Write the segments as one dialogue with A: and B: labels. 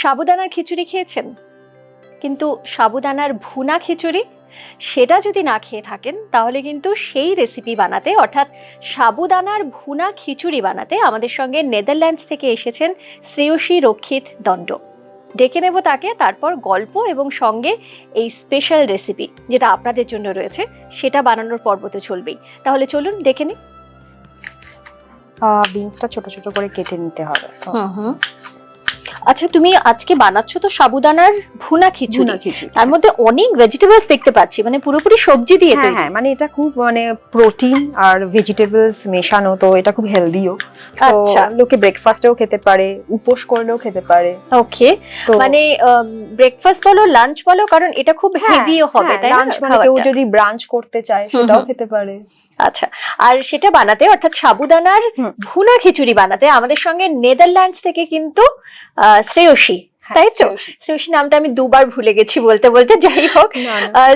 A: সাবুদানার খিচুড়ি খেয়েছেন? কিন্তু সাবুদানার ভুনা খিচুড়ি? সেটা যদি না খেয়ে থাকেন তাহলে কিন্তু সেই রেসিপি বানাতে অর্থাৎ সাবুদানার ভুনা খিচুড়ি বানাতে আমাদের সঙ্গে নেদারল্যান্ডস থেকে এসেছেন শ্রেয়সী রক্ষিত দণ্ড। ডেকে নেব তাকে তারপর গল্প এবং সঙ্গে এই স্পেশাল রেসিপি যেটা আপনাদের জন্য রয়েছে সেটা বানানোর পর্ব তো চলবেই। তাহলে চলুন ডেকে নিই
B: বিনসটা ছোট ছোট করে কেটে নিতে হবে।
A: হুম হুম। আচ্ছা তুমি আজকে বানাচ্ছ তো সাবুদানার ভুনা খিচুড়ি। তার মধ্যে অনেক ভেজিটেবলস দেখতে পাচ্ছি মানে পুরোপুরি সবজি দিয়ে
B: হ্যাঁ
A: তৈরি।
B: হ্যাঁ মানে এটা খুব মানে প্রোটিন আর ভেজিটেবলস মেশানো তো এটা খুব হেলদিও
A: আচ্ছা।
B: লোকে ব্রেকফাস্টেও খেতে পারে উপোস করলেও খেতে পারে।
A: ওকে মানে ব্রেকফাস্ট বলো লাঞ্চ বলো কারণ এটা খুব হেভিও হবে তাই
B: লাঞ্চ মানে কেউ যদি ব্রাঞ্চ করতে চায় সেটাও খেতে পারে।
A: আচ্ছা আর সেটা বানাতে অর্থাৎ সাবুদানার ভুনা খিচুড়ি বানাতে আমাদের সঙ্গে নেদারল্যান্ডস থেকে কিন্তু আহ, শ্রেয়সী
B: হ্যাঁ,
A: তাই তো? শ্রেয়সী। নামটা আমি দুবার ভুলে গেছি বলতে বলতে যাই হোক।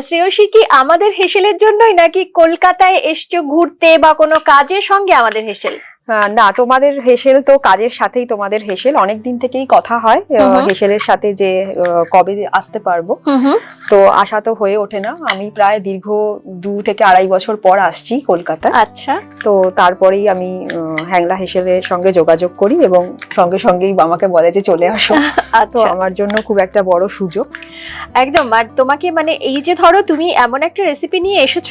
A: শ্রেয়সী কি আমাদের হেসেলের জন্যই নাকি কলকাতায় এসছো ঘুরতে বা কোনো কাজের সঙ্গে আমাদের হেসেল?
B: না তোমাদের হেসেল তো কাজের সাথেই তোমাদের হেসেল। অনেক দিন থেকেই কথা হয়। হেসেলের সাথে যে কবে আসতে পারব। তো আশা তো হয়ে ওঠে না। আমি প্রায় দীর্ঘ দু থেকে আড়াই বছর পর আসছি কলকাতা
A: আচ্ছা।
B: তো তারপরেই আমি হ্যাংলা হেসেলের সঙ্গে যোগাযোগ করি এবং সঙ্গে সঙ্গেই আমাকে বলে যে চলে আসো। তো
A: আচ্ছা
B: আমার জন্য খুব একটা বড় সুযোগ।
A: একদম। আর তোমাকে মানে এই যে ধরো তুমি এমন একটা রেসিপি নিয়ে এসেছ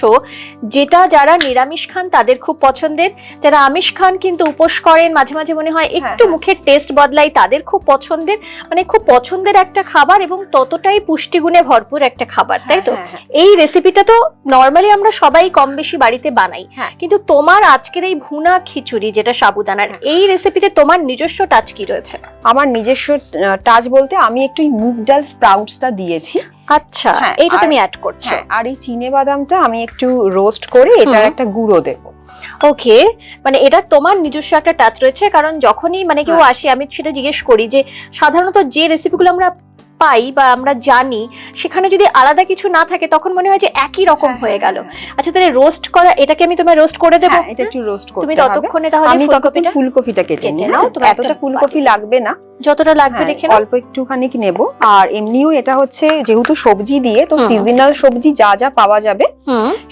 A: যেটা যারা নিরামিষ খান তাদের খুব পছন্দের যারা আমিষ খান কিন্তু উপোস করেন মাঝে মাঝে মনে হয় একটু
B: হ্যাঁ।
A: মুখের টেস্ট বদলাই তাদের খুব পছন্দের মানে খুব পছন্দের একটা খাবার এবং ততটাই পুষ্টিগুণে ভরপুর একটা খাবার তাই তো
B: হ্যাঁ, হ্যাঁ।
A: এই রেসিপিটা তো নর্মালি আমরা সবাই কম বেশি বাড়িতে বানাই
B: হ্যাঁ।
A: কিন্তু তোমার আজকের এই ভুনা খিচুড়ি যেটা সাবুদানার
B: হ্যাঁ।
A: এই রেসিপিতে তোমার নিজস্ব টাচ কি রয়েছে
B: আমার নিজস্ব টাচ বলতে আমি একটু মুগ ডাল স্প্রাউটসটা দিয়েছি
A: আচ্ছা
B: এটা
A: তুমি অ্যাড করছ।
B: হ্যাঁ, আর এই চিনে বাদামটা আমি একটু রোস্ট করে এটার একটা গুঁড়ো দেবো।
A: ওকে মানে এটা তোমার নিজস্ব একটা টাচ রয়েছে কারণ যখনই মানে কেউ
B: হ্যাঁ।
A: আসে আমি সেটা জিজ্ঞেস করি যে সাধারণত যে রেসিপিগুলো আমরা পাই বা আমরা জানি সেখানে যদি আলাদা কিছু না থাকে তখন মনে হয় যে একই রকম হয়ে গেল। আচ্ছা তাহলে রোস্ট করা এটাকে আমি তোমায় রোস্ট করে দেবো?
B: হ্যাঁ, এটা একটু রোস্ট করতে
A: তুমি ততক্ষণে তাহলে
B: আমি ততক্ষণ
A: ফুলকপিটা
B: কেটে নিই
A: নাও, তোমার
B: এতটা ফুলকপি লাগবে না।
A: যতটা লাগবে
B: হ্যাঁ,
A: দেখে
B: অল্প একটুখানি নেব। আর এমনিও এটা হচ্ছে যেহেতু সবজি দিয়ে তো সিজনাল সবজি যা যা পাওয়া যাবে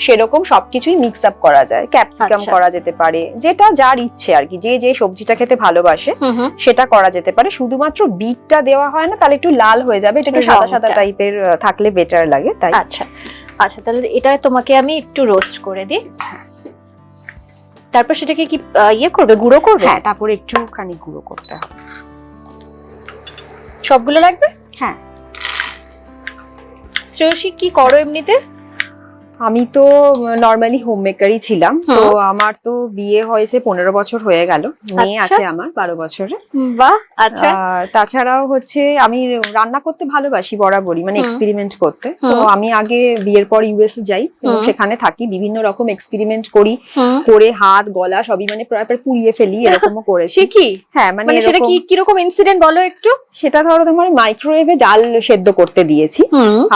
B: সেরকম সবকিছুই মিক্স আপ করা যায়। ক্যাপসিকাম
A: আচ্ছা।
B: করা যেতে পারে যেটা যার ইচ্ছে আর কি যে যে সবজিটা খেতে ভালোবাসে সেটা করা যেতে পারে। শুধুমাত্র বিটটা দেওয়া হয় না তাহলে একটু লাল হয়ে যাবে এটা একটু সাদা সাদা টাইপের থাকলে বেটার লাগে তাই?
A: আচ্ছা আচ্ছা তাহলে এটা তোমাকে আমি একটু রোস্ট করে দিই। তারপর সেটাকে কি ইয়ে করবে গুঁড়ো করবে?
B: হ্যাঁ তারপর একটুখানি গুঁড়ো করতে হবে।
A: সবগুলো লাগবে?
B: হ্যাঁ।
A: শ্রেয়সী কি করো এমনিতে?
B: আমি তো নর্মালি হোম মেকারই ছিলাম তো আমার তো বিয়ে হয়েছে পনেরো বছর হয়ে গেল। মেয়ে
A: আচ্ছা।
B: আছে আমার বারো বছরে।
A: বাহ আচ্ছা।
B: তাছাড়াও হচ্ছে আমি রান্না করতে ভালোবাসি বরাবরই মানে এক্সপেরিমেন্ট করতে। তো আমি আগে বিয়ের পর ইউএসএ যাই সেখানে থাকি বিভিন্ন রকম এক্সপেরিমেন্ট করি। করে হাত গলা সবই মানে প্রায় প্রায় পুড়িয়ে ফেলি এরকমও করেছি।
A: কি?
B: হ্যাঁ মানে
A: মানে সেটা কি কীরকম ইনসিডেন্ট বলো একটু?
B: সেটা ধরো তোমার মাইক্রোওয়েভে ডাল সেদ্ধ করতে দিয়েছি।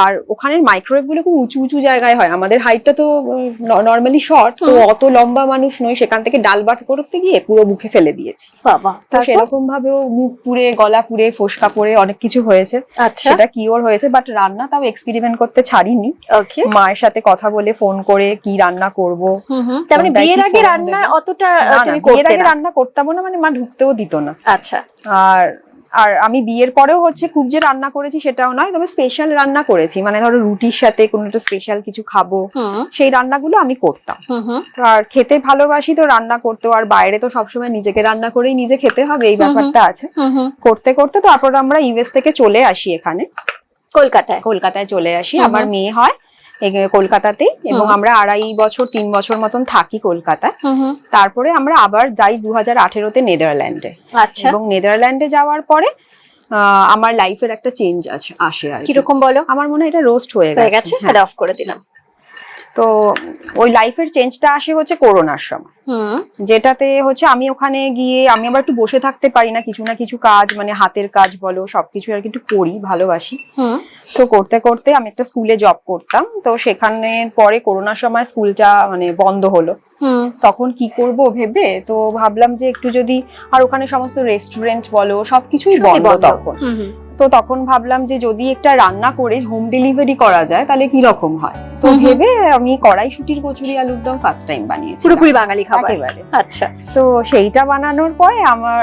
B: আর ওখানের মাইক্রোওয়েভগুলো খুব উঁচু উঁচু জায়গায় হয় আমাদের হাইটটা তো নর্মালি শর্ট তো অত লম্বা মানুষ নয় সেখান থেকে ডাল বাট করতে গিয়ে পুরো মুখে ফেলে দিয়েছি।
A: বাবা
B: তো সেরকম ভাবেও মুখ পুড়ে গলা পুড়ে ফোসকা পড়ে অনেক কিছু হয়েছে।
A: আচ্ছা।
B: সেটা কিওর হয়েছে বাট রান্না তাও এক্সপেরিমেন্ট করতে ছাড়িনি। মায়ের সাথে কথা বলে ফোন করে কি রান্না করব।
A: তার মানে বিয়ের আগে রান্না অতটা তুমি করতে না?
B: রান্না করতাম না মানে মা ঢুকতেও দিত না।
A: আচ্ছা।
B: আর আর আমি বিয়ের পরেও হচ্ছে খুব যে রান্না করেছি সেটাও নয় তবে স্পেশাল রান্না করেছি। মানে ধরো রুটির সাথে কোনো একটা স্পেশাল কিছু খাব সেই রান্নাগুলো আমি করতাম। আর খেতে ভালোবাসি তো রান্না করতে আর বাইরে তো সবসময় নিজেকে রান্না করেই নিজে খেতে হবে এই। ব্যাপারটা আছে। করতে করতে তারপর আমরা ইউএস থেকে চলে আসি এখানে।
A: কলকাতায়।
B: কলকাতায় চলে আসি আমার মেয়ে হয়। কলকাতাতেই এবং আমরা আড়াই বছর তিন বছর মতন থাকি কলকাতায়। তারপরে আমরা আবার যাই দু হাজার আঠেরোতে নেদারল্যান্ডে।
A: আচ্ছা।
B: এবং নেদারল্যান্ডে যাওয়ার পরে আমার লাইফের একটা চেঞ্জ আছে আসে আর
A: কীরকম বলো?
B: আমার মনে হয় এটা রোস্ট হয়ে গেছে
A: গেছে?
B: হ্যাঁ।
A: অফ করে দিলাম।
B: তো ওই লাইফের চেঞ্জটা আসে হচ্ছে করোনার সময়।
A: হুম।
B: যেটাতে হচ্ছে আমি ওখানে গিয়ে আমি আবার একটু বসে থাকতে পারি না কিছু না কিছু কাজ মানে হাতের কাজ বলো সবকিছু আর কি একটু করি ভালোবাসি।
A: হুম।
B: তো করতে করতে আমি একটা স্কুলে জব করতাম তো সেখানে পরে করোনার সময় স্কুলটা মানে বন্ধ হলো।
A: হুম।
B: তখন কি করব ভেবে তো ভাবলাম যে একটু যদি আর ওখানে সমস্ত রেস্টুরেন্ট বলো সবকিছুই বন্ধ। তখন। তো তখন ভাবলাম যে যদি একটা রান্না করে হোম ডেলিভারি করা যায় তাহলে কি রকম হয়? তো। ভেবে আমি কড়াইশুটির কচুরি আলুর দম ফার্স্ট টাইম বানিয়েছি
A: পুরোপুরি বাঙালি খাবার।
B: একেবারে।
A: আচ্ছা।
B: তো সেইটা বানানোর পরে আমার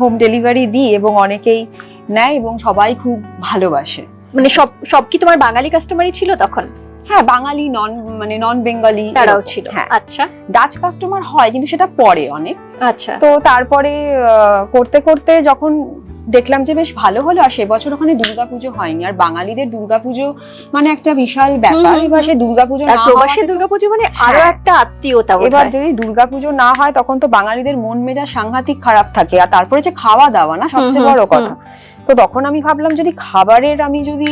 B: হোম ডেলিভারি দিই এবং অনেকেই নেয় এবং সবাই খুব ভালোবাসে।
A: মানে সব সব কি তোমার বাঙালি কাস্টমারই ছিল তখন?
B: হ্যাঁ বাঙালি নন মানে নন বেঙ্গলি
A: তারাও ছিল।
B: হ্যাঁ।
A: আচ্ছা।
B: ডাচ কাস্টমার হয় কিন্তু সেটা পরে অনেক।
A: আচ্ছা।
B: তো তারপরে করতে করতে যখন দেখলাম যে বেশ ভালো হলো আর সে বছর ওখানে দুর্গাপুজো হয়নি। আর বাঙালিদের দুর্গাপুজো মানে একটা বিশাল ব্যাপার। এবার সে দুর্গাপুজো
A: আর
B: না
A: প্রবাসী দুর্গাপুজো মানে আরও
B: হ্যাঁ।
A: একটা আত্মীয়তা
B: এবার যদি দুর্গাপুজো না হয় তখন তো বাঙালিদের মন মেজাজ সাংঘাতিক খারাপ থাকে। আর তারপরে যে খাওয়া দাওয়া না সবচেয়ে বড় কথা। তো তখন আমি ভাবলাম যদি খাবারের আমি যদি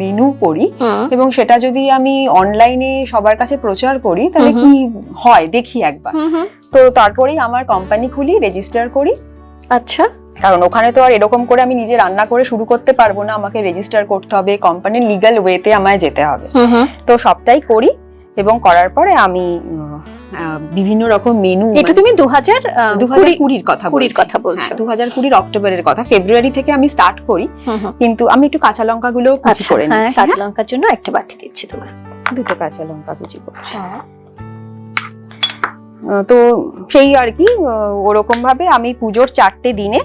B: মেনু করি এবং সেটা যদি আমি অনলাইনে সবার কাছে প্রচার করি তাহলে কি হয়? দেখি একবার। তো তারপরেই আমার কোম্পানি খুলি রেজিস্টার করি।
A: আচ্ছা।
B: কারণ ওখানে তো আর এরকম করে আমি নিজে রান্না করে শুরু করতে পারব না আমাকে রেজিস্টার করতে হবে কোম্পানির লিগ্যাল ওয়েতে আমায় যেতে হবে। তো সবটাই করি এবং করার পরে আমি বিভিন্ন রকম মেনু
A: এটা তুমি দু হাজার
B: কুড়ির কথা
A: কুড়ির কথা বলছো।
B: হ্যাঁ, দু হাজার কুড়ির অক্টোবরের কথা। ফেব্রুয়ারি থেকে আমি স্টার্ট করি কিন্তু আমি একটু কাঁচা লঙ্কা গুলো কুচি
A: আচ্ছা
B: করে
A: হ্যাঁ
B: নিচ্ছি
A: কাঁচা
B: হ্যাঁ?
A: লঙ্কার জন্য একটা বাটি দিচ্ছি তোমার
B: দুটো কাঁচা লঙ্কা কুচি করছি। তো সেই আর কি ওরকম ভাবে আমি পুজোর চারটে দিনে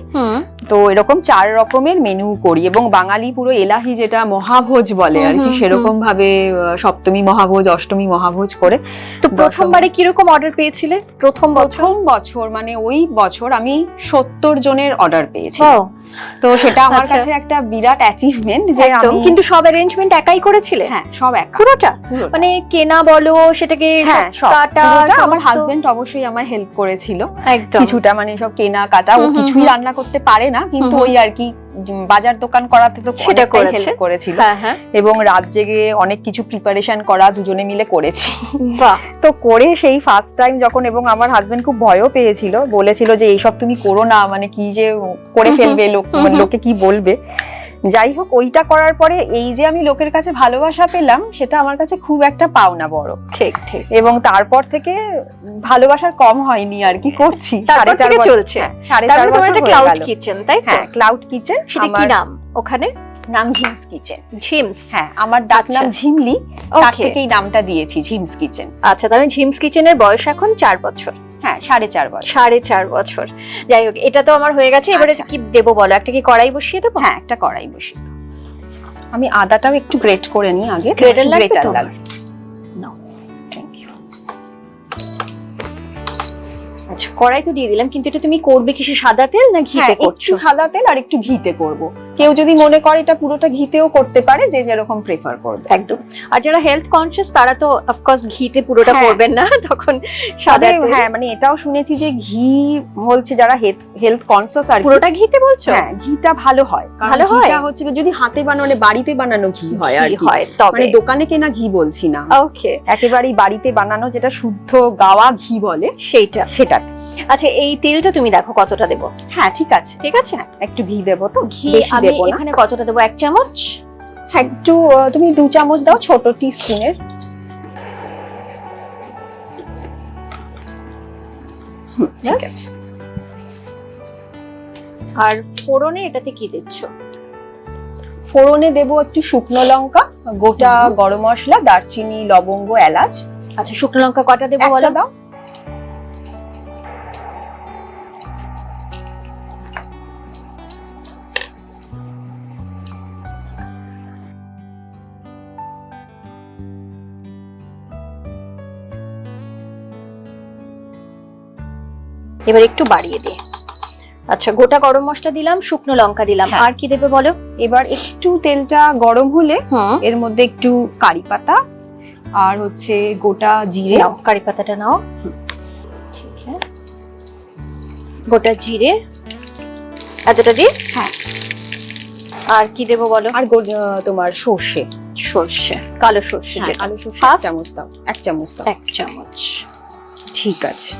B: তো এরকম চার রকমের মেনু করি এবং বাঙালি পুরো এলাহি যেটা মহাভোজ বলে আর কি সেরকম ভাবে সপ্তমী মহাভোজ অষ্টমী মহাভোজ করে।
A: তো প্রথমবারে কীরকম অর্ডার পেয়েছিলে? প্রথম বছর?
B: প্রথম বছর মানে ওই বছর আমি সত্তর জনের অর্ডার পেয়েছি। তো সেটা আমার
A: আচ্ছা।
B: কাছে একটা বিরাট অ্যাচিভমেন্ট যে
A: একদম।
B: আমি
A: কিন্তু সব অ্যারেঞ্জমেন্ট একাই করেছিলে?
B: হ্যাঁ সব একা।
A: পুরোটা। মানে কেনা বলো সেটাকে
B: হ্যাঁ
A: কাটা
B: আমার হাজবেন্ড অবশ্যই আমার হেল্প করেছিল।
A: একদম।
B: কিছুটা মানে সব কেনা কাটা ও কিছুই রান্না করতে পারে না কিন্তু। ওই আর কি বাজার দোকান করাতে তো
A: সেটা।
B: হেল্প করেছিল।
A: হ্যাঁ হ্যাঁ।
B: এবং রাত জেগে অনেক কিছু প্রিপারেশন করা দুজনে মিলে করেছি।
A: বাহ।
B: তো করে সেই ফার্স্ট টাইম যখন এবং আমার হাজবেন্ড খুব ভয়ও পেয়েছিল বলেছিল যে এইসব তুমি করো না মানে কি যে করে ফেলবে লোক। লোকে কি বলবে? যাই হোক ওইটা করার পরে এই যে আমি লোকের কাছে ভালোবাসা পেলাম সেটা আমার কাছে খুব একটা পাওনা বড়।
A: ঠিক ঠিক।
B: এবং তারপর থেকে ভালোবাসার কম হয়নি আর কি করছি।
A: তারপর
B: সাড়ে চার
A: থেকে চলছে।
B: তারপর সাড়ে চার
A: তোমার একটা ক্লাউড কিচেন তাই তো?
B: হ্যাঁ ক্লাউড কিচেন
A: সেটা কি নাম ওখানে?
B: নাম ঝিমস কিচেন।
A: ঝিমস
B: হ্যাঁ আমার ডাক নাম। ঝিমলি? তার থেকেই নামটা দিয়েছি ঝিমস কিচেন।
A: আচ্ছা তাহলে ঝিমস কিচেনের বয়স এখন চার বছর।
B: হ্যাঁ সাড়ে চার বছর।
A: সাড়ে চার বছর। যাই হোক এটা তো আমার হয়ে গেছে এবারে
B: আচ্ছা।
A: কি দেবো বলো? একটা কি কড়াই বসিয়ে দেবো?
B: হ্যাঁ একটা কড়াই বসে দাও। আমি আদাটাও একটু গ্রেট করে নিই আগে
A: লাগবে
B: ইউ
A: আচ্ছা। কড়াই তো দিয়ে দিলাম কিন্তু এটা তুমি করবে কিছু সাদা তেল না ঘিতে
B: হ্যাঁ
A: করছ?
B: সাদা তেল আর একটু ঘিতে করব। কেউ যদি মনে করে এটা পুরোটা ঘিতেও করতে পারে যে যেরকম প্রেফার করবে।
A: একদম। আর যারা হেলথ কনসিয়াস তারা তো অফকোর্স ঘিতে পুরোটা
B: হ্যাঁ।
A: করবেন না তখন সাদা
B: হ্যাঁ মানে এটাও শুনেছি যে ঘি বলছে যারা হেলথ কনসিয়াস আর
A: পুরোটা ঘিতে বলছো?
B: হ্যাঁ ঘিটা ভালো হয়।
A: ভালো হয়?
B: ঘিটা হচ্ছে যদি হাতে বানানো বাড়িতে বানানো ঘি হয় আর
A: হয় তবে।
B: মানে দোকানে কেনা ঘি বলছি না।
A: ওকে
B: একেবারেই বাড়িতে বানানো যেটা শুদ্ধ গাওয়া ঘি বলে
A: সেইটা।
B: সেটা।
A: আচ্ছা এই তেলটা তুমি দেখো কতটা দেবো?
B: হ্যাঁ ঠিক আছে।
A: ঠিক আছে?
B: একটু ঘি দেবো তো?
A: ঘি আমি
B: দেবো না।
A: এখানে কতটা দেবো? এক চামচ?
B: হ্যাঁ একটু তুমি দু চামচ দাও ছোট টি স্পুনের ঠিক আছে।
A: আর ফোড়নে এটাতে কি দিচ্ছ?
B: ফোড়নে দেবো একটু শুকনো লঙ্কা গোটা গরম মশলা দারচিনি লবঙ্গ এলাচ।
A: আচ্ছা শুকনো লঙ্কা কটা দেবো বলো?
B: দাও।
A: এবার একটু বাড়িয়ে দে আচ্ছা গোটা গরম মশলা দিলাম শুকনো লঙ্কা দিলাম।
B: হ্যাঁ।
A: আর কি দেবে বলো?
B: এবার একটু তেলটা গরম হলে এর মধ্যে একটু কারি পাতা আর হচ্ছে গোটা জিরে।
A: কারি পাতাটা নাও। ঠিক আছে। গোটা জিরে। এতটা দি
B: হ্যাঁ।
A: আর কি দেবো বলো?
B: আর তোমার সর্ষে।
A: সর্ষে কালো সর্ষে
B: হ্যাঁ, আলু সর্ষে এক চামচ দাও এক চামচ দাও।
A: এক চামচ।
B: ঠিক আছে।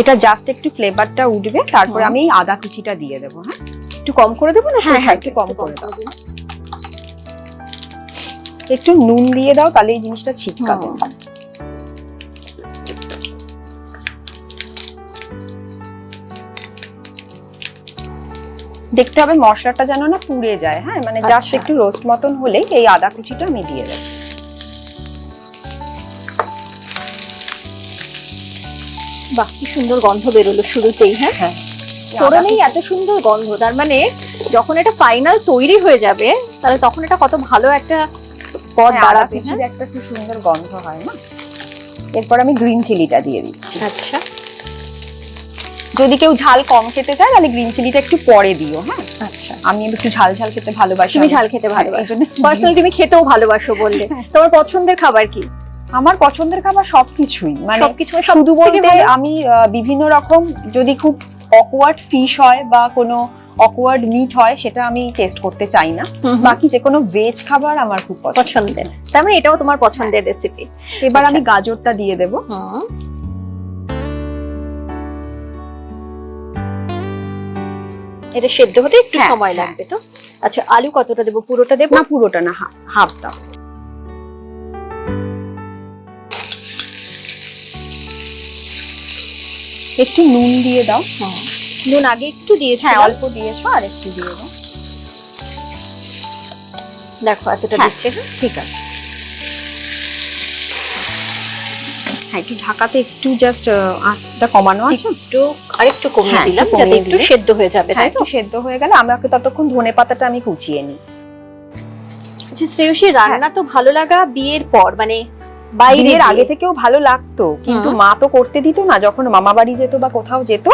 B: এটা জাস্ট একটু ফ্লেভারটা উঠবে তারপরে আমি এই আদা কুচিটা দিয়ে দেবো হ্যাঁ?
A: একটু কম করে দেবো না?
B: হ্যাঁ, হ্যাঁ, একটু কম করে দাও। একটু নুন দিয়ে দাও তাহলে এই জিনিসটা ছিটকাবে। দেখতে হবে মশলাটা যেন না পুড়ে যায় হ্যাঁ? মানে জাস্ট
A: আচ্ছা।
B: একটু রোস্ট মতন হলেই এই আদা কুচিটা আমি দিয়ে দেবো।
A: বাহ কি সুন্দর গন্ধ বেরোলো শুরুতেই হ্যাঁ?
B: হ্যাঁ।
A: ফোড়নেই এত সুন্দর গন্ধ তার মানে যখন এটা ফাইনাল তৈরি হয়ে যাবে তাহলে তখন এটা কত ভালো একটা পদ দাঁড়াবে হ্যাঁ?
B: একটা খুব সুন্দর গন্ধ হয় না? এরপর আমি গ্রিন চিলিটা দিয়ে দিচ্ছি।
A: আচ্ছা।
B: যদি কেউ ঝাল কম খেতে চায় তাহলে গ্রিন চিলিটা একটু পরে দিও হ্যাঁ?
A: আচ্ছা।
B: আমি একটু ঝাল ঝাল খেতে ভালোবাসি
A: তুমি ঝাল খেতে
B: হ্যাঁ,
A: ভালোবাসো। পার্সোনালি তুমি খেতেও ভালোবাসো বললে। তোমার পছন্দের খাবার কি?
B: আমার পছন্দের খাবার সবকিছুই। মানে
A: সবকিছু সব
B: শুধু বলতে আমি বিভিন্ন রকম যদি খুব অকওয়ার্ড ফিশ হয় বা কোনো অকওয়ার্ড মিট হয় সেটা আমি টেস্ট করতে চাই না। বাকি যে কোনো ভেজ খাবার আমার খুব পছন্দ।
A: পছন্দের। তার মানে এটাও তোমার পছন্দের রেসিপি
B: এবার আমি
A: আচ্ছা।
B: গাজরটা দিয়ে দেবো।
A: এটা সেদ্ধ হতে একটু
B: হ্যাঁ,
A: সময়
B: হ্যাঁ।
A: লাগবে তো? আচ্ছা আলু কতটা দেবো? পুরোটা দেবো?
B: না পুরোটা না হাফটা একটু নুন দিয়ে দাও।
A: নুন আগে একটু দিয়েছি
B: হ্যাঁ অল্প দিয়েছ আর একটু দিয়ে দাও।
A: দেখো এতটা
B: হ্যাঁ।
A: দিচ্ছে। হ্যাঁ?
B: ঠিক আছে। হ্যাঁ একটু ঢাকাতে একটু জাস্ট আঁচটা কমানো আছে।
A: একটু আরেকটু কমিয়ে
B: হ্যাঁ,
A: দিলাম যাতে একটু সেদ্ধ হয়ে যাবে
B: হ্যাঁ
A: তাই তো?
B: সেদ্ধ হয়ে গেলে আমাকে ততক্ষণ ধনে পাতাটা আমি কুচিয়ে নিই।
A: আচ্ছা, শ্রেয়সী রান্না তো ভালো লাগা বিয়ের পর মানে বাইরে
B: বিয়ের
A: গিয়ে।
B: আগে থেকেও ভালো লাগতো কিন্তু মা তো করতে দিত না যখন মামা বাড়ি যেত বা কোথাও যেত।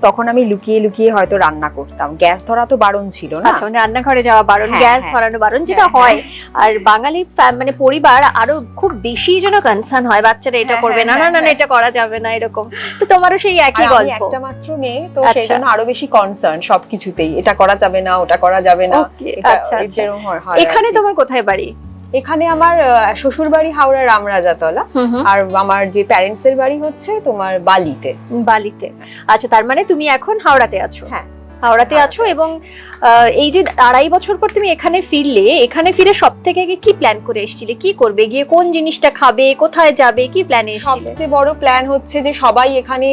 B: তখন আমি লুকিয়ে লুকিয়ে হয়তো রান্না করতাম। গ্যাস ধরা তো বারণ ছিল না?
A: আচ্ছা মানে রান্নাঘরে যাওয়া বারণ
B: হ্যাঁ,
A: গ্যাস
B: হ্যাঁ।
A: ধরানো বারণ যেটা
B: হ্যাঁ,
A: হয়। আর বাঙালি মানে পরিবার আরও খুব বেশি যেন কনসার্ন হয় বাচ্চারা এটা করবে না না না। এটা করা যাবে না এরকম। তো তোমারও সেই একই গল্প।
B: একটা মাত্র মেয়ে তো
A: আচ্ছা।
B: সেই জন্য আরও বেশি কনসার্ন সবকিছুতেই। এটা করা যাবে না ওটা করা যাবে না।
A: আচ্ছা আচ্ছা। এখানে তোমার কোথায় বাড়ি?
B: এখানে আমার শ্বশুর বাড়ি হাওড়া রামরাজাতলা। আর আমার যে প্যারেন্টস এর বাড়ি হচ্ছে তোমার বালিতে।
A: বালিতে। আচ্ছা তার মানে তুমি এখন হাওড়াতে আছো?
B: হ্যাঁ।
A: হাওড়াতে আছো এবং এই যে আড়াই বছর পর তুমি এখানে ফিরলে এখানে ফিরে সব থেকে কি প্ল্যান করে এসেছিলে? কি করবে? গিয়ে কোন জিনিসটা খাবে? কোথায় যাবে? কি প্ল্যানে
B: সবচেয়ে বড় প্ল্যান হচ্ছে যে সবাই এখানে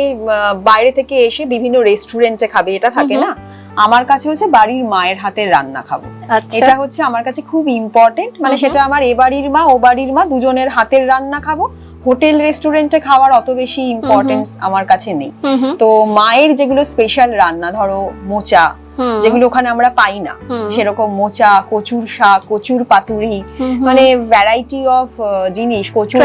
B: বাইরে থেকে এসে বিভিন্ন রেস্টুরেন্টে খাবে এটা থাকে না? আমার কাছে হচ্ছে বাড়ির মায়ের হাতের রান্না খাব।
A: আচ্ছা।
B: এটা হচ্ছে আমার কাছে খুব ইম্পর্টেন্ট মানে সেটা আমার এ বাড়ির মা ও বাড়ির মা দুজনের হাতের রান্না খাব। হোটেল রেস্টুরেন্টে খাওয়ার অত বেশি ইম্পর্টেন্স আমার কাছে নেই। তো মায়ের যেগুলো স্পেশাল রান্না ধরো মোচা যেগুলো ওখানে আমরা পাই না। সেরকম মোচা কচুর শাক কচুর পাতুরি। মানে ভ্যারাইটি অফ জিনিস কচুর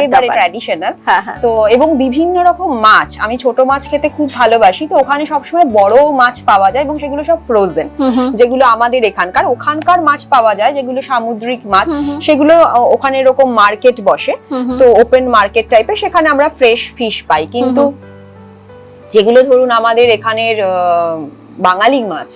B: একেবারে ট্র্যাডিশনাল
A: হ্যাঁ
B: তো এবং বিভিন্ন রকম মাছ আমি ছোট মাছ খেতে খুব ভালোবাসি তো ওখানে সবসময় বড় মাছ পাওয়া যায় এবং সেগুলো সব ফ্রোজেন যেগুলো আমাদের এখানকার ওখানকার মাছ পাওয়া যায় যেগুলো সামুদ্রিক মাছ সেগুলো ওখানে এরকম মার্কেট বসে। তো ওপেন মার্কেট টাইপের সেখানে আমরা ফ্রেশ ফিশ পাই। কিন্তু যেগুলো ধরুন আমাদের এখানের আহ, বাঙালি মাছ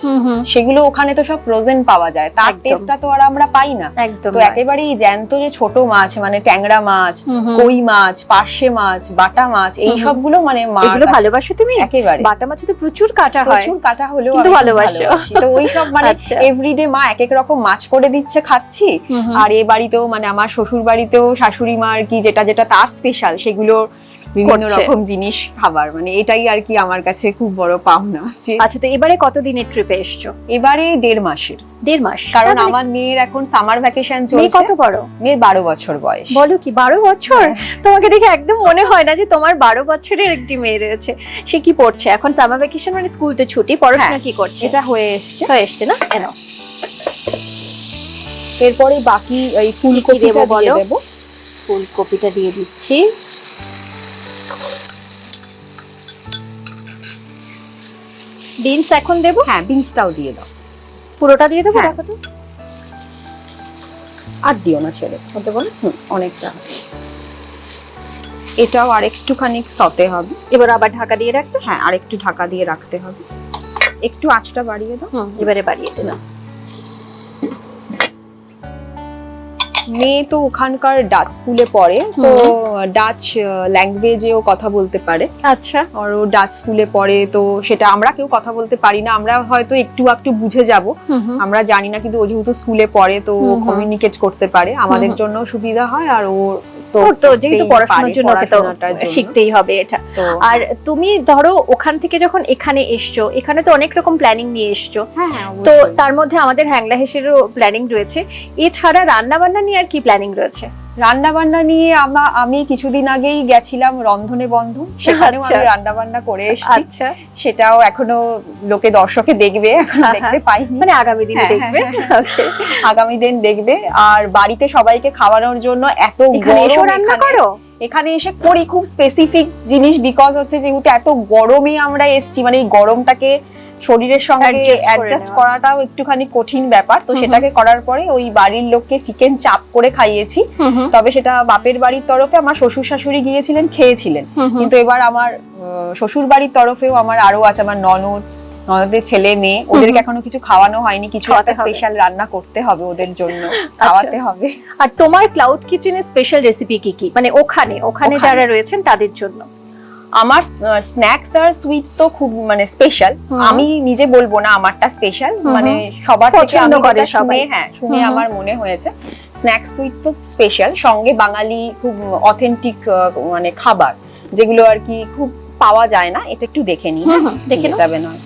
B: সেগুলো ওখানে তো সব ফ্রোজেন পাওয়া যায়। তার টেস্টটা তো আর আমরা পাই না। তো। একেবারেই জ্যান্ত যে ছোট মাছ মানে ট্যাংরা মাছ। কই মাছ পার্শে মাছ বাটা মাছ এই। সবগুলো মানে
A: এগুলো ভালোবাসো তুমি?
B: একেবারে।
A: বাটা মাছে তো প্রচুর কাটা হয়।
B: প্রচুর কাটা হলেও
A: কিন্তু ভালোবাসো।
B: তো ওই সব মানে
A: আচ্ছা।
B: এভরিডে মা এক এক রকম মাছ করে দিচ্ছে খাচ্ছি। আর এ বাড়িতেও মানে আমার শ্বশুর বাড়িতেও শাশুড়ি মা আর কি যেটা যেটা তার স্পেশাল সেগুলো বিভিন্ন রকম জিনিস খাবার। মানে এটাই আর কি আমার কাছে খুব বড় পাওনা।
A: আচ্ছা তো এবারে কত দিনের ট্রিপে এসছো?
B: এবারে দেড় মাসের।
A: দেড় মাস।
B: কারণ আমার মেয়ের এখন সামার ভ্যাকেশন চলছে।
A: কত বড়?
B: মেয়ের বারো বছর বয়স।
A: বলো কি বারো বছর? তোমাকে দেখে একদম মনে হয় না যে তোমার বারো বছরের একটি মেয়ে রয়েছে। সে কি পড়ছে? এখন সামার ভ্যাকেশন মানে স্কুল তো ছুটি পড়াশোনা
B: হ্যাঁ,
A: কি করছে?
B: এটা হয়ে এসছে।
A: হয়ে এসছে না? কেন?
B: এরপরে বাকি এই ফুলকপিটা
A: দেবো বলো? ফুলকপিটা দিয়ে দিচ্ছি। বিনস এখন দেবো?
B: হ্যাঁ বিনসটাও দিয়ে দাও।
A: পুরোটা দিয়ে দেবো
B: হ্যাঁ।
A: দেখো তো?
B: আর দিও না ছেড়ে হতে বলো হুম, অনেকটা। এটাও আর একটুখানি সতে হবে।
A: এবার আবার ঢাকা দিয়ে রাখতে?
B: হ্যাঁ আর একটু ঢাকা দিয়ে রাখতে হবে। একটু আঁচটা বাড়িয়ে দাও।
A: এবারে বাড়িয়ে দিলাম
B: মেয়ে তো ওখানকার ডাচ স্কুলে পড়ে তো ডাচ ল্যাঙ্গুয়েজে ও কথা বলতে পারে।
A: আচ্ছা।
B: আর ও ডাচ স্কুলে পড়ে তো সেটা আমরা কেউ কথা বলতে পারি না আমরা হয়তো একটু একটু বুঝে যাব। আমরা জানি না কিন্তু ও যেহেতু স্কুলে পড়ে তো। কমিউনিকেট করতে পারে। আমাদের। জন্য সুবিধা হয় আর ও
A: ওর তো যেহেতু পড়াশোনার জন্য ওকে তো শিখতেই হবে এটা। আর তুমি ধরো ওখান থেকে যখন এখানে এসছো এখানে তো অনেক রকম প্ল্যানিং নিয়ে এসছো।
B: হ্যাঁ হ্যাঁ
A: তো তার মধ্যে আমাদের হ্যাংলা হেসেরও প্ল্যানিং রয়েছে। এছাড়া রান্না বান্না নিয়ে আর কি প্ল্যানিং রয়েছে?
B: রান্না বান্না নিয়ে আমা আমি কিছুদিন আগেই গেছিলাম রন্ধনে বন্ধু সেখানেও
A: আচ্ছা।
B: আমি রান্না বান্না করে এসেছি।
A: আচ্ছা।
B: সেটাও এখনও লোকে দর্শকে দেখবে দেখতে পাইনি।
A: মানে আগামী দিনে
B: হ্যাঁ,
A: দেখবে।
B: হ্যাঁ, আগামী দিন দেখবে। আর বাড়িতে সবাইকে খাওয়ানোর জন্য এত
A: এসো
B: গরম
A: রান্না করো?
B: এখানে এসে করি খুব স্পেসিফিক জিনিস বিকজ হচ্ছে যেহেতু এত গরমে আমরা এসছি মানে এই গরমটাকে শরীরের সঙ্গে অ্যাডজাস্ট করাটাও একটুখানি কঠিন ব্যাপার। তো। সেটাকে করার পরে ওই বাড়ির লোককে চিকেন চাপ করে খাইয়েছি। তবে সেটা বাপের বাড়ির তরফে আমার শ্বশুর শাশুড়ি গিয়েছিলেন খেয়েছিলেন। কিন্তু এবার আমার শ্বশুর বাড়ির তরফেও আমার আরও আছে আমার ননদ ননদের ছেলে মেয়ে। ওদেরকে এখনও কিছু খাওয়ানো হয়নি কিছু একটা স্পেশাল রান্না করতে হবে ওদের জন্য খাওয়াতে হবে।
A: আর তোমার ক্লাউড কিচেনের স্পেশাল রেসিপি কি কি? মানে ওখানে ওখানে। যারা রয়েছেন তাদের জন্য।
B: আমার স্ন্যাক্স আর সুইটস তো খুব মানে স্পেশাল আমি নিজে বলব না আমারটা স্পেশাল মানে সবার থেকে আমি
A: করে সবাই।
B: হ্যাঁ শুনে আমার মনে হয়েছে স্ন্যাক্স সুইট তো স্পেশাল সঙ্গে বাঙালি খুব অথেন্টিক মানে খাবার যেগুলো আর কি খুব পাওয়া যায় না এটা একটু দেখে নিই
A: দেখে
B: যাবেন
A: নাও।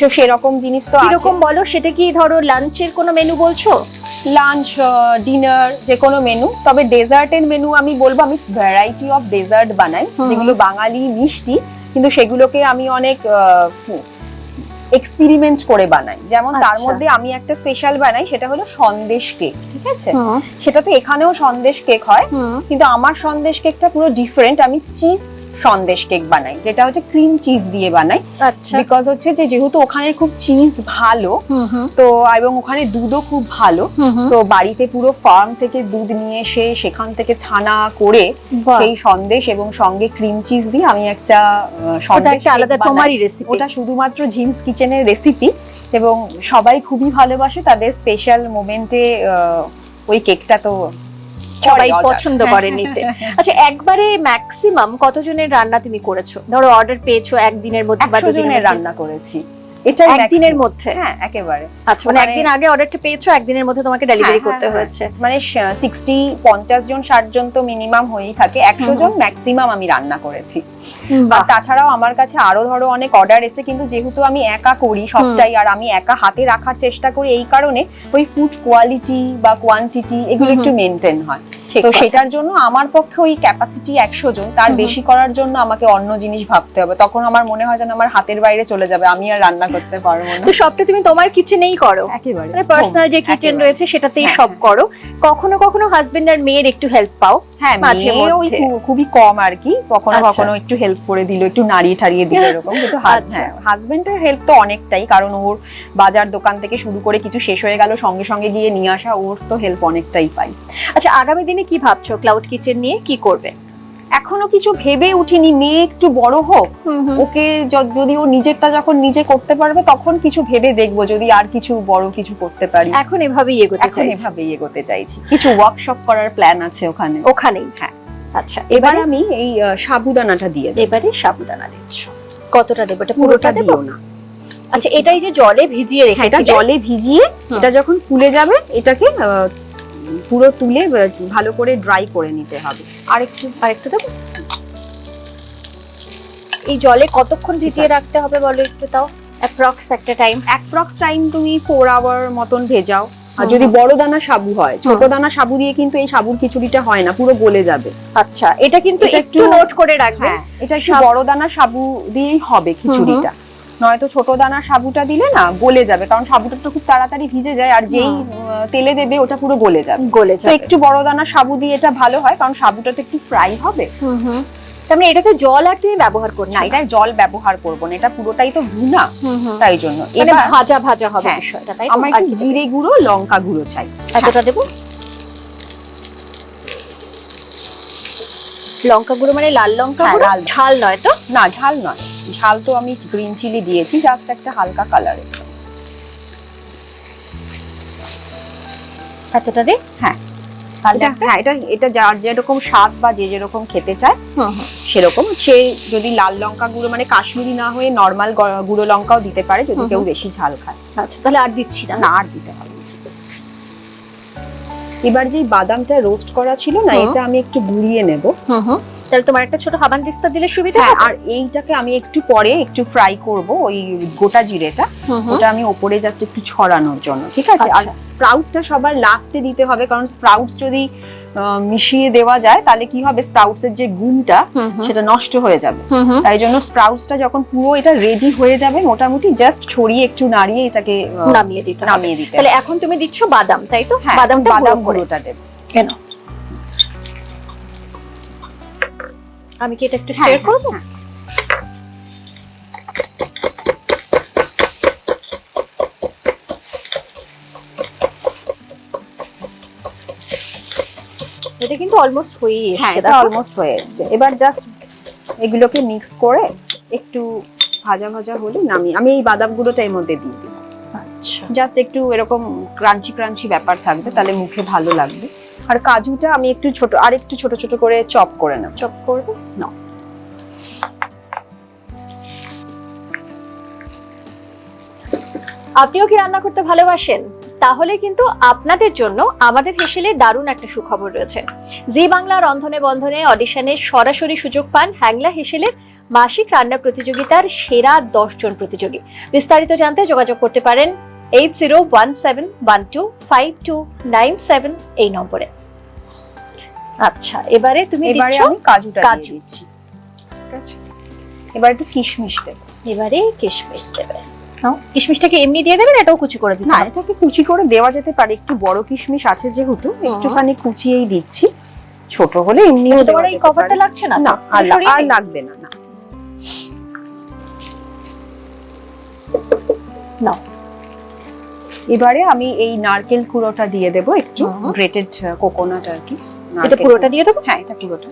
B: তো সেরকম জিনিস তো
A: কীরকম বলো? সেটা কি ধরো লাঞ্চের কোনো মেনু বলছো?
B: লাঞ্চ ডিনার যে কোনো মেনু তবে ডেজার্টের মেনু আমি বলব আমি ভ্যারাইটি অফ ডেজার্ট বানাই যেগুলো বাঙালি মিষ্টি কিন্তু সেগুলোকে আমি অনেক এক্সপেরিমেন্ট করে বানাই। যেমন তার
A: আচ্ছা।
B: মধ্যে আমি একটা স্পেশাল বানাই সেটা হলো সন্দেশ কেক ঠিক আছে? সেটা তো এখানেও সন্দেশ কেক হয় কিন্তু আমার সন্দেশ কেকটা পুরো ডিফারেন্ট আমি চিজ সন্দেশ কেক বানাই যেটা হচ্ছে ক্রিম চিজ দিয়ে বানাই।
A: আচ্ছা।
B: বিকজ হচ্ছে যে যেহেতু ওখানে খুব চিজ ভালো তো এবং ওখানে দুধও খুব ভালো তো বাড়িতে পুরো ফার্ম থেকে দুধ নিয়ে এসে সেখান থেকে ছানা করে সেই সন্দেশ এবং সঙ্গে ক্রিম চিজ দিয়ে আমি একটা
A: ওটা
B: সন্দেশ
A: আলাদা
B: বানাই।
A: তোমারই রেসিপি
B: ওটা শুধুমাত্র জিন্স কিচেনের রেসিপি এবং সবাই খুবই ভালোবাসে তাদের স্পেশাল মোমেন্টে ওই কেকটা তো
A: সবাই পছন্দ করে নিতে। আচ্ছা একবারে ম্যাক্সিমাম কতজনের রান্না তুমি করেছ? ধরো অর্ডার পেয়েছ একদিনের মধ্যে বা দুদিনের
B: রান্না করেছি। এটা
A: একদিনের মধ্যে।
B: হ্যাঁ একেবারে।
A: আচ্ছা মানে একদিন আগে অর্ডারটা পেয়েছ একদিনের মধ্যে তোমাকে ডেলিভারি
B: হ্যাঁ,
A: করতে
B: হ্যাঁ,
A: হয়েছে।
B: মানে সিক্সটি পঞ্চাশ জন ষাট জন তো মিনিমাম হয়েই থাকে। একশো
A: হুম,
B: জন ম্যাক্সিমাম আমি রান্না করেছি। আর তাছাড়াও আমার কাছে আরও ধরো অনেক অর্ডার এসে কিন্তু যেহেতু আমি একা করি সবটাই আর আমি একা হাতে রাখার চেষ্টা করি এই কারণে ওই ফুড কোয়ালিটি বা কোয়ান্টিটি এগুলো একটু মেনটেন হয়। তো সেটার জন্য আমার পক্ষে ওই ক্যাপাসিটি একশো জন তার। বেশি করার জন্য আমাকে অন্য জিনিস ভাবতে হবে। তখন আমার মনে হয় যেন আমার হাতের বাইরে চলে যাবে আমি আর রান্না করতে পারব না।
A: তো সবটা তুমি তোমার কিচেনেই করো।
B: একেবারে।
A: মানে পার্সোনাল যে কিচেন রয়েছে সেটাতেই
B: হ্যাঁ,
A: সব
B: হ্যাঁ।
A: করো। কখনো কখনো হাজবেন্ড আর মেয়ের একটু হেল্প পাও
B: হ্যাঁ
A: মাঝে
B: ওই খুবই কম আর কি। কখনো
A: আচ্ছা।
B: কখনো একটু হেল্প করে দিল একটু নাড়িয়ে ঠাড়িয়ে দিল এরকম। কিন্তু
A: আচ্ছা।
B: হাজবেন্ডের হেল্প তো অনেকটাই কারণ ওর বাজার দোকান থেকে শুরু করে কিছু শেষ হয়ে গেল সঙ্গে সঙ্গে গিয়ে নিয়ে আসা ওর তো হেল্প অনেকটাই পাই।
A: আচ্ছা আগামী দিনে কি ভাবছ? ক্লাউড কিচেন নিয়ে কি করবে?
B: এখনও কিছু ভেবে উঠিনি মেয়ে একটু বড় হোক। ওকে যদি ও নিজেরটা যখন নিজে করতে পারবে তখন কিছু ভেবে দেখব যদি আর কিছু বড় কিছু করতে পারি।
A: এখন এভাবেই এগোতে চাইছি।
B: এভাবেই এগোতে চাইছি। কিছু ওয়ার্কশপ করার প্ল্যান আছে ওখানে।
A: ওখানেই
B: হ্যাঁ।
A: আচ্ছা
B: এবার আমি এই সাবুদানাটা দিয়ে দেবো।
A: এবারে সাবুদানা দিচ্ছ। কতটা দেবো? এটা পুরোটা দেবো?
B: না।
A: আচ্ছা এটাই যে জলে ভিজিয়ে
B: হ্যাঁ, এটা জলে ভিজিয়ে এটা যখন ফুলে যাবে এটাকে পুরো তুলে ভালো করে ড্রাই করে নিতে হবে। আর একটু
A: আর একটু দেবো? এই জলে কতক্ষণ ভিজিয়ে রাখতে হবে বলো একটু তাও? অ্যাপ্রক্স একটা টাইম
B: অ্যাপ্রক্স টাইম তুমি ফোর আওয়ার মতন ভেজাও। আর যদি বড় দানা সাবু হয় ছোট দানা সাবু দিয়ে কিন্তু এই সাবুর খিচুড়িটা হয় না পুরো গলে যাবে।
A: আচ্ছা এটা কিন্তু একটু নোট করে রাখবে।
B: হ্যাঁ এটা একটু বড় দানা সাবু দিয়েই হবে খিচুড়িটা। নয়তো ছোট দানা সাবুটা দিলে না গলে যাবে কারণ সাবুটা তো খুব তাড়াতাড়ি ভিজে যায় আর যেই তেলে দেবে ওটা পুরো গলে যাবে।
A: গলে
B: তো
A: যাবে।
B: একটু বড় দানা সাবু দিয়ে এটা ভালো হয় কারণ সাবুটা তো একটু ফ্রাই হবে।
A: হুম হুম। তার মানে এটাতে জল আর তুমি ব্যবহার করছ
B: না এটা জল ব্যবহার করব না এটা পুরোটাই তো ভুনা তাই জন্য।
A: মানে
B: এবার
A: ভাজা ভাজা হবে
B: হ্যাঁ,
A: বিষয়টা তাই
B: আমার একটু জিরে গুঁড়ো লঙ্কা গুঁড়ো চাই।
A: এতটা দেবো? লঙ্কা গুঁড়ো মানে লাল লঙ্কা
B: হ্যাঁ, লাল।
A: ঝাল নয় তো?
B: না ঝাল নয়। ঝাল তো আমি গ্রিন চিলি দিয়েছি জাস্ট একটা হালকা কালারে
A: এতটা দে
B: হ্যাঁ। এটা এটা যার যেরকম স্বাদ বা যে যেরকম খেতে চায়
A: হুম হুম।
B: সেরকম। সে যদি লাল লঙ্কা গুঁড়ো মানে কাশ্মীরি না হয়ে নর্মাল গুঁড়ো লঙ্কাও দিতে পারে যদি কেউ বেশি ঝাল খায়।
A: আচ্ছা তাহলে আর দিচ্ছি না।
B: না আর দিতে হবে এবার যে বাদামটা রোস্ট করা ছিল না এটা আমি একটু গুঁড়িয়ে নেব।
A: হুম হুম। তাহলে তোমার একটা ছোট হাবান দিস্তা দিলে সুবিধা
B: হ্যাঁ আর এইটাকে আমি একটু পরে একটু ফ্রাই করব ওই গোটা জিরেটা। ওটা আমি ওপরে জাস্ট একটু ছড়ানোর জন্য ঠিক আছে? আর
A: আচ্ছা।
B: স্প্রাউটটা সবার লাস্টে দিতে হবে কারণ স্প্রাউটস যদি মিশিয়ে দেওয়া যায় তাহলে কি হবে? স্প্রাউটস এর যে গুণটা। সেটা নষ্ট হয়ে যাবে। তাই জন্য স্প্রাউটসটা যখন পুরো এটা রেডি হয়ে যাবে মোটামুটি জাস্ট ছড়িয়ে একটু নাড়িয়ে এটাকে
A: নামিয়ে দিতে
B: নামিয়ে দিতে
A: তাহলে এখন তুমি দিচ্ছ বাদাম তাই তো?
B: হ্যাঁ বাদাম
A: বাদাম
B: গুঁড়োটা দেবে।
A: কেন? আমি কি এটা একটু
B: হ্যাঁ,
A: শেয়ার করব?
B: হ্যাঁ।
A: এটা কিন্তু অলমোস্ট হয়েই
B: হ্যাঁ এটা অলমোস্ট হয়ে এসছে। এবার জাস্ট এগুলোকে মিক্স করে একটু ভাজা ভাজা হলে নামি আমি এই বাদাম গুঁড়োটা এর মধ্যে দিয়ে দিই।
A: আচ্ছা।
B: জাস্ট একটু এরকম ক্রাঞ্চি ক্রাঞ্চি ব্যাপার থাকবে তাহলে মুখে ভালো লাগবে। আর কাজুটা আমি একটু ছোট আর একটু ছোট ছোট করে চপ করে নেব।
A: চপ করবে?
B: না।
A: আপনিও কি রান্না করতে ভালোবাসেন? তাহলে কিন্তু আপনাদের জন্য আমাদের হেসেলে দারুণ একটা সুখবর রয়েছে। জি বাংলা রন্ধনে বন্ধনে অডিশনে সরাসরি সুযোগ পান হ্যাংলা হেসেলে মাসিক রান্না প্রতিযোগিতার সেরা দশ জন প্রতিযোগী। বিস্তারিত জানতে যোগাযোগ করতে পারেন eight zero one seven one two five two nine seven এই নম্বরে। আচ্ছা এবারে তুমি
B: এবারে আমি কাজুটা
A: কাজু।
B: দিয়ে দিচ্ছি। ঠিক আছে? এবার একটু কিশমিশ দেবো।
A: এবারে কিশমিশ দেবে। নাও, কিশমিশটাকে এমনি দিয়ে দেবেন এটাও কুচি করে দিতে
B: না এটাকে কুচি করে দেওয়া যেতে পারে। একটু বড় কিশমিশ আছে যেহেতু একটুখানি কুচিয়েই দিচ্ছি। ছোট হলে এমনি
A: আচ্ছা, তোমার এই কভারটা লাগছে না?
B: না আর আর লাগবে না না।
A: নাও।
B: এবারে আমি এই নারকেল কুড়োটা দিয়ে দেবো একটু গ্রেটেড কোকোনাট আর কি।
A: এটা পুরোটা দিয়ে দেবো?
B: হ্যাঁ এটা পুরোটা।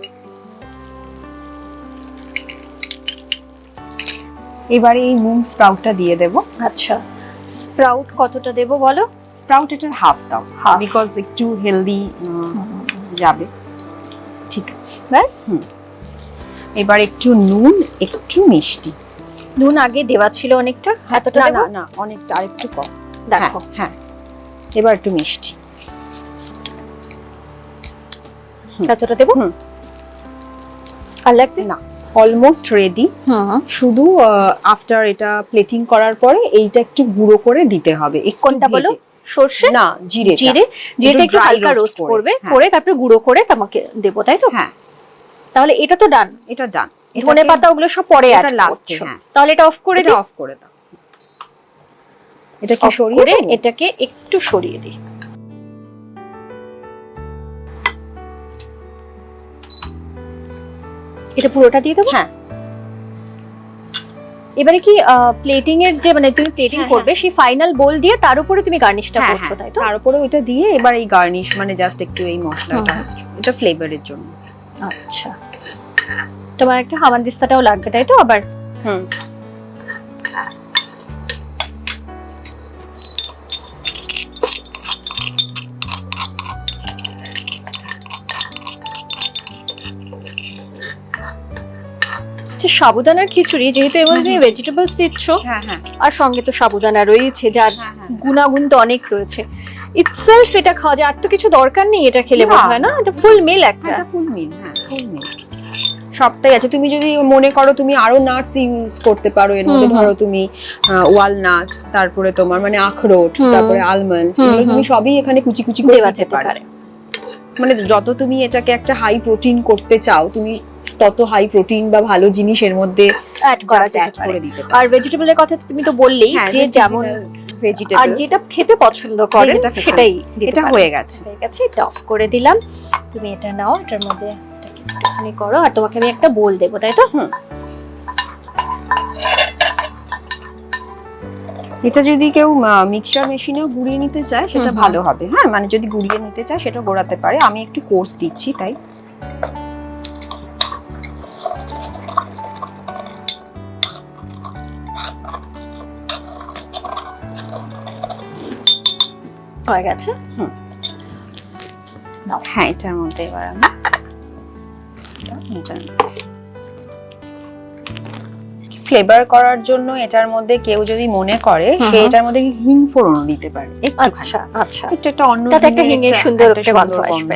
B: এবারে এই মুং স্প্রাউটটা দিয়ে দেবো।
A: আচ্ছা। স্প্রাউট কতটা দেবো বলো?
B: স্প্রাউট এটার হাফ দাও. বিকজ একটু হেলদি যাবে। ঠিক আছে।
A: ব্যাস।
B: এবার একটু নুন একটু মিষ্টি।
A: নুন আগে দেওয়া ছিল অনেকটা? এতটা
B: না
A: দেবো?
B: না না অনেকটা আরেকটু কম।
A: দেখো।
B: হ্যাঁ, হ্যাঁ। এবার একটু মিষ্টি।
A: এতটা দেবো? আর লাগবে?
B: না অলমোস্ট রেডি শুধু আফটার এটা প্লেটিং করার পরে এইটা একটু গুঁড়ো করে দিতে হবে।
A: কোনটা বলো? সর্ষে?
B: না জিরে
A: জিরে? যেটা একটু হালকা রোস্ট করবে
B: হ্যাঁ।
A: করে তারপরে গুঁড়ো করে তোমাকে দেবো তাই তো?
B: হ্যাঁ।
A: তাহলে এটা তো ডান
B: এটা ডান
A: ধনে পাতা ওগুলো সব পরে
B: এ,
A: করছ।
B: হ্যাঁ।
A: তাহলে এটা অফ করে
B: এটা অফ করে দাও। এটা কি সরিয়ে
A: এটাকে একটু সরিয়ে দিই। এটা পুরোটা দিয়ে দেবো?
B: হ্যাঁ।
A: এবারে কি প্লেটিং এর যে মানে তুমি প্লেটিং
B: হ্যাঁ,
A: করবে সেই ফাইনাল বোল দিয়ে তার উপরে তুমি গার্নিশটা
B: হ্যাঁ,
A: করছ
B: হ্যাঁ।
A: তাই তো?
B: তার উপরে ওইটা দিয়ে এবার এই গার্নিশ মানে জাস্ট একটু এই মশলাটা এটা ফ্লেভারের জন্য।
A: আচ্ছা। তোমার একটা হামানদিস্তাটাও লাগবে তাই তো আবার?
B: হুম।
A: আচ্ছা সাবুদানার খিচুড়ি যেহেতু এর মধ্যে তুমি ভেজিটেবলস দিচ্ছ
B: হ্যাঁ হ্যাঁ।
A: আর সঙ্গে তো সাবুদানা রয়েছে যার
B: হ্যাঁ, হ্যাঁ।
A: গুণাগুণ তো অনেক রয়েছে। ইটসেলফ এটা খাওয়া যায় আর তো কিছু দরকার নেই এটা খেলে বোধ হয় না? এটা ফুল মিল একটা।
B: এটা ফুল মিল হ্যাঁ ফুল মিল সবটাই আছে। তুমি যদি মনে করো তুমি আরও নাটস ইউজ করতে পারো এর মধ্যে। ধরো তুমি ওয়ালনাট তারপরে তোমার মানে আখরোট তারপরে আলমন্ড এগুলো তুমি সবই এখানে কুচি কুচি করে দিতে পারে। মানে যত তুমি এটাকে একটা হাই প্রোটিন করতে চাও তুমি তত হাই প্রোটিন বা ভালো জিনিস এর মধ্যে
A: অ্যাড করা
B: দিতে
A: আর ভেজিটেবলের কথা তুমি তো বললেই
B: হ্যাঁ,
A: যে যেমন আর
B: ভেজিটেবল
A: যেটা খেতে পছন্দ করে সেটাই
B: এটা হয়ে গেছে।
A: ঠিক আছে এটা অফ করে দিলাম। তুমি এটা নাও এটার মধ্যে একটুখানি করো। আর তোমাকে আমি একটা বোল দেবো তাই তো? হুম।
B: এটা যদি কেউ মিক্সচার মেশিনেও গুঁড়িয়ে নিতে চায় সেটা। ভালো হবে। হ্যাঁ মানে যদি গুঁড়িয়ে নিতে চায় সেটা গোড়াতে পারে। আমি একটু কোর্স দিচ্ছি তাই।
A: হয়ে গেছে।
B: হ্যাঁ এটার মধ্যে এবার আমি ফ্লেভার করার জন্য এটার মধ্যে কেউ যদি মনে করে সে এটার মধ্যে হিং ফোড়নও দিতে পারে।
A: আচ্ছা আচ্ছা।
B: একটু একটা অন্য
A: তাতে একটা
B: দিনের
A: হিঙের সুন্দর
B: একটা
A: গন্ধ আসবে।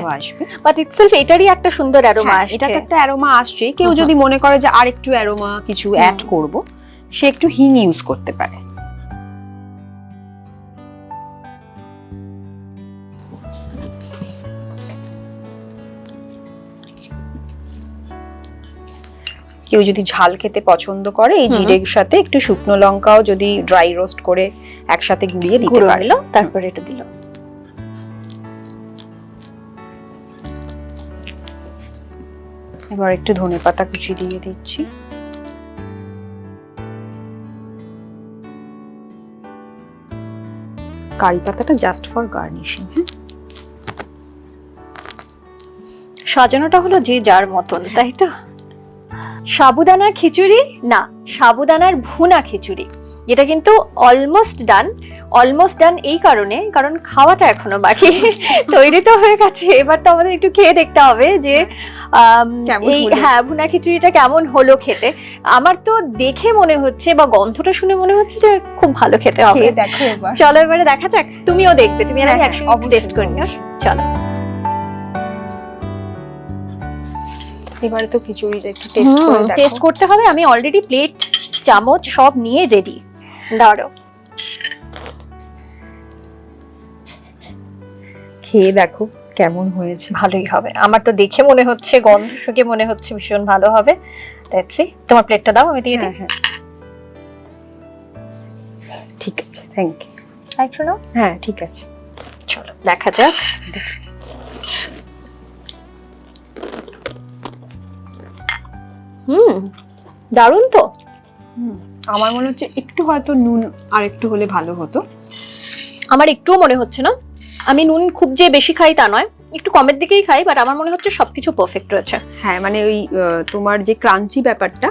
A: বাট ইটসেলফ এটারই একটা সুন্দর অ্যারোমা আসছে।
B: এটা একটা অ্যারোমা আসছে। কেউ। যদি মনে করে যে আর একটু অ্যারোমা কিছু অ্যাড করব সে একটু হিং ইউজ করতে পারে। কেউ যদি ঝাল খেতে পছন্দ করে এই। জিরের সাথে একটু শুকনো লঙ্কাও যদি ড্রাই রোস্ট করে একসাথে গুঁড়িয়ে দিতে
A: পারল তারপর এটা দিল।
B: এবার একটু ধনে পাতা কুচি দিয়ে দিচ্ছি। কারি পাতাটা জাস্ট ফর গার্নিশিং হ্যাঁ?
A: সাজানোটা হলো যে যার মতন তাই তো? সাবুদানার খিচুড়ি? না সাবুদানার ভুনা খিচুড়ি। যেটা কিন্তু অলমোস্ট ডান অলমোস্ট ডান এই কারণে কারণ খাওয়াটা এখনও বাকি। তৈরি তো হয়ে গেছে। এবার তো আমাদের একটু খেয়ে দেখতে হবে যে আম, এই হ্যাঁ ভুনা খিচুড়িটা কেমন হলো খেতে? আমার তো দেখে মনে হচ্ছে বা গন্ধটা শুনে মনে হচ্ছে যে খুব ভালো খেতে হবে। চলো এবারে দেখা যাক। তুমিও দেখবে। তুমি আর আমি
B: হ্যাঁ, হ্যাঁ,
A: একসঙ্গে টেস্ট করি চলো।
B: এবারে তো খিচুড়িটা একটু টেস্ট করে দেখো।
A: টেস্ট করতে হবে। আমি অলরেডি প্লেট চামচ সব নিয়ে রেডি দাঁড়ো
B: খেয়ে দেখো কেমন হয়েছে।
A: ভালোই হবে। আমার তো দেখে মনে হচ্ছে গন্ধ শুকে মনে হচ্ছে ভীষণ ভালো হবে। লেটস সি তোমার প্লেটটা দাও আমি দিয়ে দিই।
B: হ্যাঁ হ্যাঁ। ঠিক আছে থ্যাংক ইউ
A: একটু নাও
B: হ্যাঁ ঠিক আছে।
A: চলো দেখা যাক। হুম দারুণ তো।
B: আমার মনে হচ্ছে একটু হয়তো নুন আর একটু হলে ভালো হতো।
A: আমার একটুও মনে হচ্ছে না। আমি নুন খুব যে বেশি খাই তা নয় একটু কমের দিকেই খাই বাট আমার মনে হচ্ছে সবকিছু পারফেক্ট রয়েছে।
B: হ্যাঁ মানে ওই তোমার যে ক্রাঞ্চি ব্যাপারটা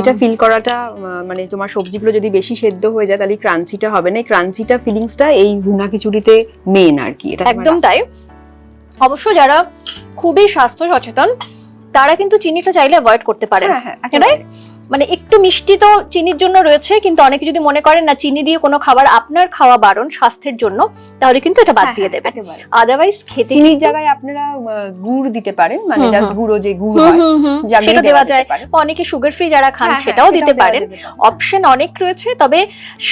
B: এটা ফিল করাটা মানে তোমার সবজিগুলো যদি বেশি সেদ্ধ হয়ে যায় তাহলে ক্রাঞ্চিটা হবে না। ক্রাঞ্চিটা ফিলিংসটা এই ভুনা খিচুড়িতে মেন আর কি এটা
A: একদম তাই। অবশ্য যারা খুবই স্বাস্থ্য সচেতন তারা কিন্তু চিনিটা চাইলে অ্যাভয়েড করতে পারে
B: হ্যাঁ হ্যাঁ
A: মানে একটু মিষ্টি তো চিনির জন্য রয়েছে কিন্তু অনেকে যদি মনে করেন না চিনি দিয়ে কোনো খাবার আপনার খাওয়া বারণ স্বাস্থ্যের জন্য তাহলে কিন্তু এটা বাদ
B: হ্যাঁ,
A: দিয়ে দেবেন। আদারওয়াইজ খেতে
B: চিনির জায়গায় আপনারা গুড় দিতে পারেন মানে জাস্ট। গুঁড়ো যে গুড় হয়
A: সেটা দেওয়া যায়। অনেকে সুগার ফ্রি যারা খান সেটাও দিতে পারেন। অপশন অনেক রয়েছে তবে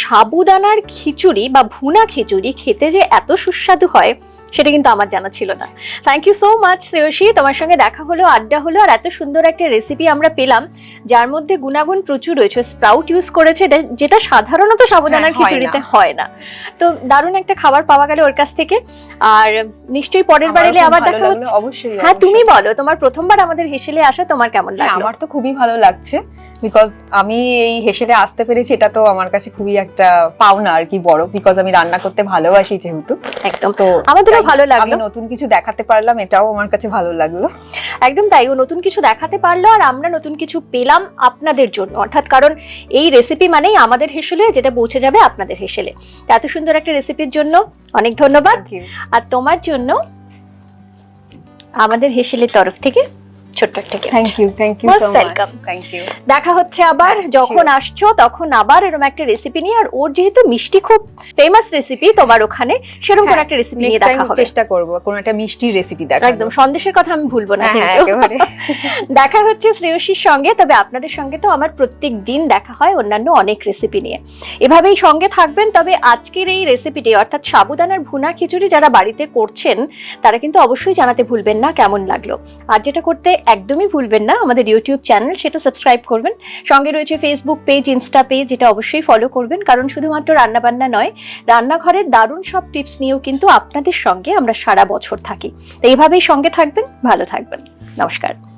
A: সাবুদানার খিচুড়ি বা ভুনা খিচুড়ি খেতে যে এত সুস্বাদু হয় সেটা কিন্তু আমার জানা ছিল না। Thank you so much Shreyasi তোমার সঙ্গে দেখা হলো আড্ডা হলো আর এত সুন্দর একটা রেসিপি আমরা পেলাম যার মধ্যে গুণাগুণ প্রচুর রয়েছে। স্প্রাউট ইউজ করেছে যেটা সাধারণত সাবুদানার
B: হ্যাঁ,
A: খিচুড়িতে হয় না। তো দারুণ একটা খাবার পাওয়া গেল ওর কাছ থেকে। আর নিশ্চয়ই পরের বার এলে আবার দেখা হচ্ছে।
B: অবশ্যই
A: হ্যাঁ তুমি বলো তোমার প্রথমবার আমাদের হেসেলে আসা তোমার কেমন
B: হ্যাঁ,
A: লাগল?
B: আমার তো খুবই ভালো লাগছে। বিকজ আমি এই হেসেলে আসতে পেরেছি এটা তো আমার কাছে খুবই একটা পাওনা আর কি বড়। বিকজ আমি রান্না করতে ভালোবাসি যেহেতু।
A: একদম।
B: তো
A: আমাদেরও ভালো
B: আমি
A: লাগল।
B: নতুন কিছু দেখাতে পারলাম এটাও আমার কাছে ভালো লাগল।
A: একদম তাই ও নতুন কিছু দেখাতে পারল আর আমরা নতুন কিছু পেলাম আপনাদের জন্য। অর্থাৎ কারণ এই রেসিপি মানেই আমাদের হেসেলে যেটা পৌঁছে যাবে আপনাদের হেসেলে। এত সুন্দর একটা রেসিপির জন্য অনেক ধন্যবাদ। আর তোমার জন্য আমাদের হেসেলের তরফ থেকে ছোট্ট একটা gift।
B: Thank you thank you so much thank you
A: দেখা হচ্ছে আবার যখন আসছো তখন আবার এরকম একটা রেসিপি নিয়ে আর ওর যেহেতু মিষ্টি খুব ফেমাস রেসিপি তোমার ওখানে সেরকম কোন
B: হ্যাঁ,
A: একটা রেসিপি নিয়ে দেখা হবে।
B: চেষ্টা করব কোন একটা মিষ্টি রেসিপি দেখা
A: একদম সন্দেশের কথা আমি ভুলবো না
B: হ্যাঁ একেবারে।
A: দেখা হচ্ছে শ্রেয়সীর সঙ্গে তবে আপনাদের সঙ্গে তো আমার প্রত্যেক দিন দেখা হয় অন্যান্য অনেক রেসিপি নিয়ে। এভাবেই সঙ্গে থাকবেন তবে আজকের এই রেসিপিটি অর্থাৎ সাবুদানার ভুনা খিচুড়ি যারা বাড়িতে করছেন তারা কিন্তু অবশ্যই জানাতে ভুলবেন না কেমন লাগল। আর যেটা করতে একদমই ভুলবেন না। আমাদের ইউটিউব চ্যানেল সেটা সাবস্ক্রাইব করবেন। সঙ্গে রয়েছে ফেসবুক পেজ ইনস্টা পেজ এটা অবশ্যই ফলো করবেন। কারণ শুধুমাত্র রান্নাবান্না নয় রান্নাঘরের দারুণ সব টিপস নিয়েও কিন্তু আপনাদের সঙ্গে আমরা সারা বছর থাকি। তো এইভাবেই সঙ্গে থাকবেন, ভালো থাকবেন। নমস্কার।